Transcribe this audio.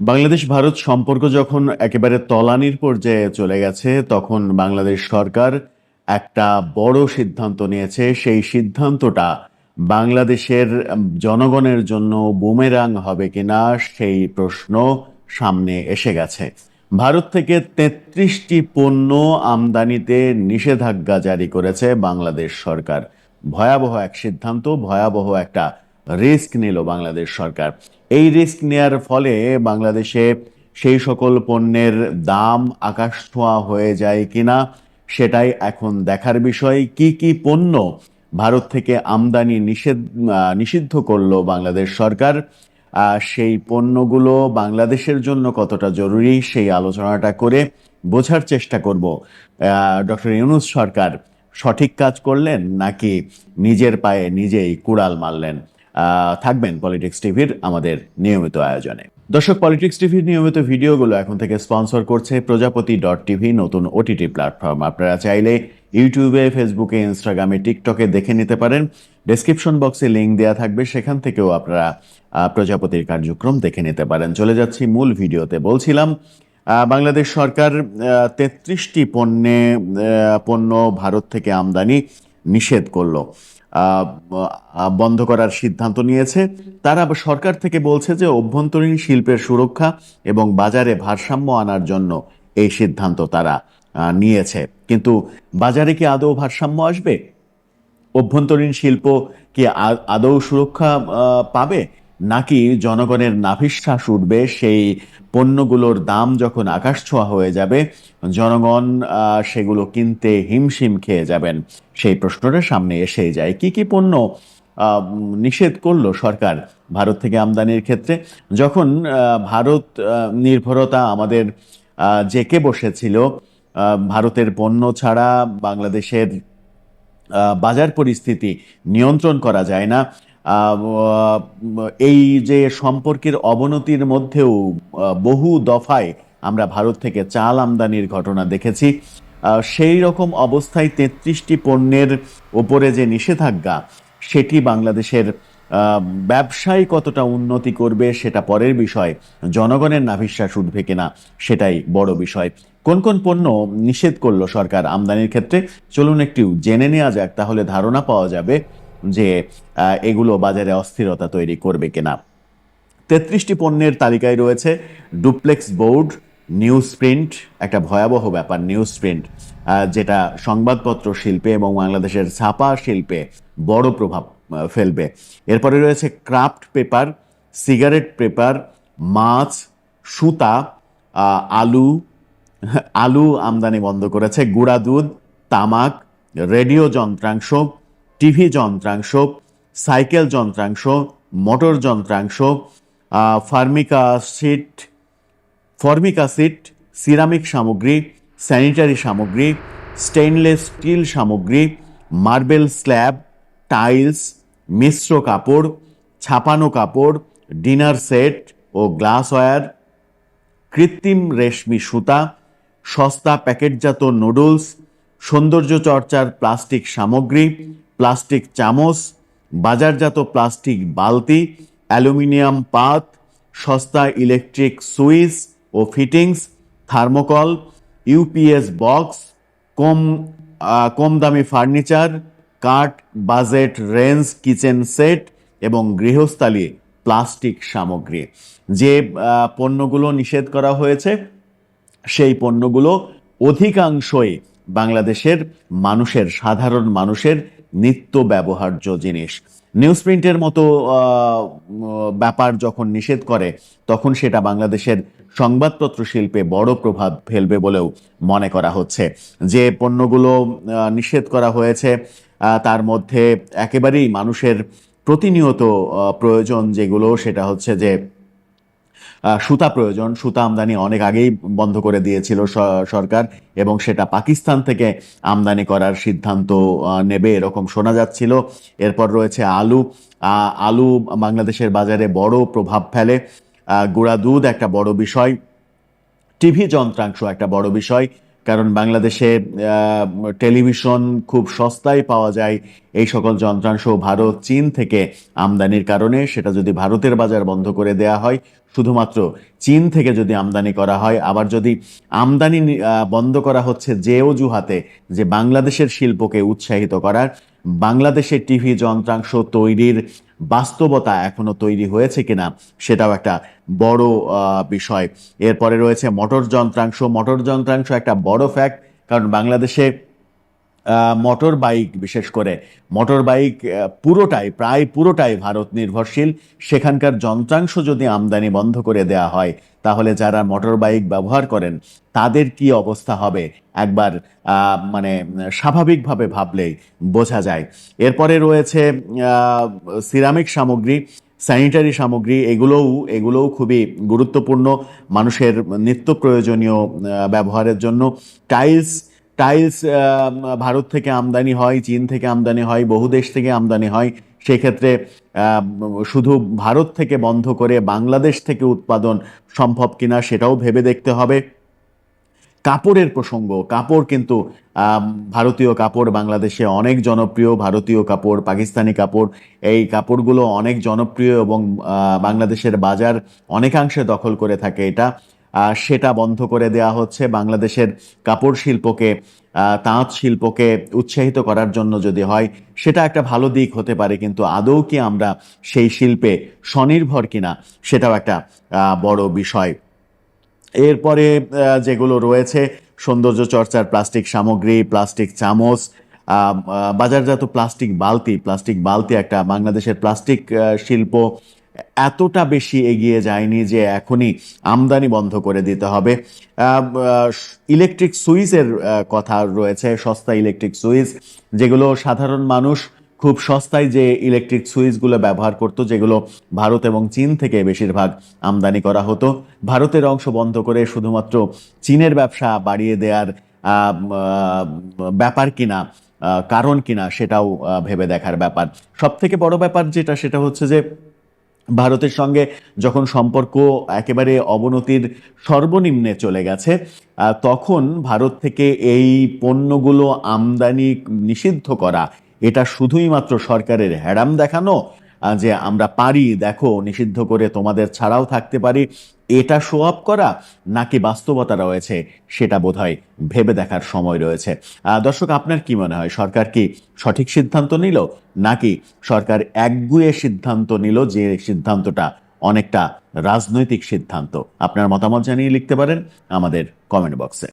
বাংলাদেশ ভারত সম্পর্ক যখন একেবারে তলানির পর্যায়ে চলে গেছে, তখন বাংলাদেশ সরকার একটা বড় সিদ্ধান্ত নিয়েছে। সেই সিদ্ধান্তটা বাংলাদেশের জনগণের জন্য বুমেরাং হবে কিনা, সেই প্রশ্ন সামনে এসে গেছে। ভারত থেকে তেত্রিশটি পণ্য আমদানিতে নিষেধাজ্ঞা জারি করেছে বাংলাদেশ সরকার। ভয়াবহ এক সিদ্ধান্ত, ভয়াবহ একটা রিস্ক নিল বাংলাদেশ সরকার। এই রিস্ক নেয়ার ফলে বাংলাদেশে সেই সকল পণ্যের দাম আকাশ ছোঁয়া হয়ে যায় কিনা, সেটাই এখন দেখার বিষয়। কি কি পণ্য ভারত থেকে আমদানি নিষেধ নিষিদ্ধ করল বাংলাদেশ সরকার সেই পণ্যগুলো বাংলাদেশের জন্য কতটা জরুরি সেই আলোচনাটা করে বোঝার চেষ্টা করব। ডক্টর ইউনুস সরকার সঠিক কাজ করলেন নাকি নিজের পায়ে নিজেই কুড়াল মারলেন? থাকবেন পলিটিক্স টিভির আমাদের নিয়মিত আয়োজনে। দর্শক পলিটিক্স টিভির নিয়মিত ভিডিওগুলো এখন থেকে স্পন্সর করছে প্রজাপতি ডট টিভি নতুন ওটিটি প্ল্যাটফর্ম আপনারা চাইলে ইউটিউবে ফেসবুকে ইনস্টাগ্রামে টিকটকে দেখে নিতে পারেন। ডেসক্রিপশন বক্সে লিঙ্ক দেওয়া থাকবে। সেখান থেকেও আপনারা প্রজাপতির কার্যক্রম দেখে নিতে পারেন। চলে যাচ্ছি মূল ভিডিওতে। বলছিলাম বাংলাদেশ সরকার তেত্রিশটি পণ্যে পণ্য ভারত থেকে আমদানি নিষেধ করল। বন্ধ করার সিদ্ধান্ত নিয়েছে। তারা সরকার থেকে বলছে যে অভ্যন্তরীণ শিল্পের সুরক্ষা এবং বাজারে ভারসাম্য আনার জন্য এই সিদ্ধান্ত তারা নিয়েছে। কিন্তু বাজারে কি আদৌ ভারসাম্য আসবে? অভ্যন্তরীণ শিল্প কি আদৌ সুরক্ষা পাবে? নাকি জনগণের নাভিশ্বাস উঠবে সেই পণ্যগুলোর দাম যখন আকাশ ছোঁয়া হয়ে যাবে, জনগণ সেগুলো কিনতে হিমশিম খেয়ে যাবেন। সেই প্রশ্নটা সামনে এসেই যায়। কি কি পণ্য নিষেধ করল সরকার ভারত থেকে আমদানির ক্ষেত্রে? যখন ভারত নির্ভরতা আমাদের জেকে বসেছিল ভারতের পণ্য ছাড়া বাংলাদেশের বাজার পরিস্থিতি নিয়ন্ত্রণ করা যায় না এই যে সম্পর্কের অবনতির মধ্যেও বহু দফায় আমরা ভারত থেকে চাল আমদানির ঘটনা দেখেছি। সেই রকম অবস্থায় তেত্রিশটি পণ্যের ওপরে যে নিষেধাজ্ঞা, সেটি বাংলাদেশের ব্যবসায় কতটা উন্নতি করবে সেটা পরের বিষয়। জনগণের নাভিশ্বাস উঠবে কিনা সেটাই বড় বিষয়। কোন কোন পণ্য নিষেধ করল সরকার আমদানির ক্ষেত্রে? চলুন একটু জেনে নেওয়া যাক, তাহলে ধারণা পাওয়া যাবে যে এগুলো বাজারে অস্থিরতা তৈরি করবে কিনা। তেত্রিশটি পণ্যের তালিকায় রয়েছে ডুপ্লেক্স বোর্ড নিউজ প্রিন্ট, একটা ভয়াবহ ব্যাপার, নিউজ প্রিন্ট যেটা সংবাদপত্র শিল্পে এবং বাংলাদেশের ছাপা শিল্পে বড় প্রভাব ফেলবে। এরপরে রয়েছে ক্রাফট পেপার, সিগারেট পেপার, মাছ, সুতা আলু আলু আমদানি বন্ধ করেছে, গুঁড়া দুধ, তামাক, রেডিও যন্ত্রাংশ, টিভি যন্ত্রাংশ, সাইকেল যন্ত্রাংশ, মোটর যন্ত্রাংশ Formica sheet formic acid, ceramic সামগ্রী, স্যানিটারি সামগ্রী, স্টেইনলেস স্টিল সামগ্রী, মার্বেল স্ল্যাব, টাইলস, মিশ্র কাপড়, ছাপানো কাপড়, ডিনার সেট ও গ্লাসওয়্যার, কৃত্রিম রেশমি সুতা, সস্তা প্যাকেটজাত নুডলস, সৌন্দর্য চর্চার প্লাস্টিক সামগ্রী, প্লাস্টিক চামচ, বাজারজাত প্লাস্টিক বালতি, অ্যালুমিনিয়াম পাত, সস্তা ইলেকট্রিক সুইচ ও ফিটিংস থার্মোকল ইউপিএস বক্স কম কম দামি ফার্নিচার কাঠ বাজেট রেঞ্জ কিচেন সেট এবং গৃহস্থালী প্লাস্টিক সামগ্রী। যে পণ্যগুলো নিষেধ করা হয়েছে, সেই পণ্যগুলো অধিকাংশই বাংলাদেশের মানুষের, সাধারণ মানুষের নিত্য ব্যবহার্য জিনিস। নিউজ প্রিন্টের মতো ব্যাপার যখন নিষেধ করে, তখন সেটা বাংলাদেশের সংবাদপত্র শিল্পে বড় প্রভাব ফেলবে বলেও মনে করা হচ্ছে। যে পণ্যগুলো নিষেধ করা হয়েছে তার মধ্যে একেবারেই মানুষের প্রতিনিয়ত প্রয়োজন যেগুলো, সেটা হচ্ছে যে সুতা প্রয়োজন। সুতা আমদানি অনেক আগেই বন্ধ করে দিয়েছিল সরকার এবং সেটা পাকিস্তান থেকে আমদানি করার সিদ্ধান্ত নেবে এরকম শোনা যাচ্ছিল। এরপর রয়েছে আলু। আলু বাংলাদেশের বাজারে বড় প্রভাব ফেলে। গুঁড়া দুধ একটা বড় বিষয়। টিভি যন্ত্রাংশ একটা বড় বিষয়। কারণ বাংলাদেশে টেলিভিশন খুব সস্তায় পাওয়া যায়। এই সকল যন্ত্রাংশ ভারত, চীন থেকে আমদানির কারণে সেটা যদি ভারতের বাজার বন্ধ করে দেয়া হয়, শুধুমাত্র চীন থেকে যদি আমদানি করা হয়, আবার যদি আমদানি বন্ধ করা হচ্ছে যে অজুহাতে যে বাংলাদেশের শিল্পকে উৎসাহিত করার, বাংলাদেশের টিভি যন্ত্রাংশ তৈরির বাস্তবতা এখনও তৈরি হয়েছে কিনা সেটাও একটা বড় বিষয়। এরপরে রয়েছে মোটর যন্ত্রাংশ। মোটর যন্ত্রাংশ একটা বড় ফ্যাক্ট কারণ বাংলাদেশে মোটর বাইক বিশেষ করে মোটর বাইক পুরোটাই, প্রায় পুরোটাই ভারত নির্ভরশীল। সেখানকার যন্ত্রাংশ যদি আমদানি বন্ধ করে দেয়া হয়, তাহলে যারা মোটর বাইক ব্যবহার করেন, তাদের কি অবস্থা হবে? একবার মানে স্বাভাবিকভাবে ভাবলেই বোঝা যায়। এরপরে রয়েছে সিরামিক সামগ্রী স্যানিটারি সামগ্রী, এগুলোও এগুলোও খুবই গুরুত্বপূর্ণ। মানুষের নিত্য প্রয়োজনীয় ব্যবহারের জন্য। টাইলস টাইলস ভারত থেকে আমদানি হয়, চীন থেকে আমদানি হয়, বহু দেশ থেকে আমদানি হয়। সেক্ষেত্রে শুধু ভারত থেকে বন্ধ করে বাংলাদেশ থেকে উৎপাদন সম্ভব কিনা সেটাও ভেবে দেখতে হবে। কাপড়ের প্রসঙ্গ, কাপড় কিন্তু ভারতীয় কাপড় বাংলাদেশে অনেক জনপ্রিয়, ভারতীয় কাপড়, পাকিস্তানি কাপড়, এই কাপড়গুলো অনেক জনপ্রিয় এবং বাংলাদেশের বাজার অনেকাংশে দখল করে থাকে এটা। সেটা বন্ধ করে দেয়া হচ্ছে। বাংলাদেশের কাপড় শিল্পকে তাঁত শিল্পকে উৎসাহিত করার জন্য যদি হয়, সেটা একটা ভালো দিক হতে পারে, কিন্তু আদৌ কি আমরা সেই শিল্পে স্বনির্ভর কিনা, সেটাও একটা বড় বিষয়। এরপরে যেগুলো রয়েছে, সৌন্দর্য চর্চার প্লাস্টিক সামগ্রী, প্লাস্টিক চামচ বাজারজাত প্লাস্টিক বালতি প্লাস্টিক বালতি একটা বাংলাদেশের প্লাস্টিক শিল্প এতটা বেশি এগিয়ে যায়নি যে এখনই আমদানি বন্ধ করে দিতে হবে। ইলেকট্রিক সুইচের কথা রয়েছে, সস্তা ইলেকট্রিক সুইচ যেগুলো সাধারণ মানুষ খুব সস্তায় যে ইলেকট্রিক সুইচগুলো ব্যবহার করতো, যেগুলো ভারত এবং চীন থেকে বেশিরভাগ আমদানি করা হতো। ভারতের অংশ বন্ধ করে শুধুমাত্র চীনের ব্যবসা বাড়িয়ে দেওয়ার ব্যাপার কিনা কারণ কিনা সেটাও ভেবে দেখার ব্যাপার। সব থেকে বড় ব্যাপার যেটা, সেটা হচ্ছে যে ভারতের সঙ্গে যখন সম্পর্ক একেবারে অবনতির সর্বনিম্নে চলে গেছে তখন ভারত থেকে এই পণ্যগুলো আমদানি নিষিদ্ধ করা, এটা শুধুই মাত্র সরকারের হ্যাড়াম দেখানো যে আমরা পারি, দেখো, নিষিদ্ধ করে তোমাদের ছাড়াও থাকতে পারি, এটা শো আপ করা নাকি বাস্তবতা রয়েছে, সেটা বোধহয় ভেবে দেখার সময় রয়েছে। দর্শক, আপনার কি মনে হয়, সরকার কি সঠিক সিদ্ধান্ত নিল, নাকি সরকার একগুয়ে সিদ্ধান্ত নিল যে সিদ্ধান্তটা অনেকটা রাজনৈতিক সিদ্ধান্ত? আপনার মতামত জানিয়ে লিখতে পারেন আমাদের কমেন্ট বক্সে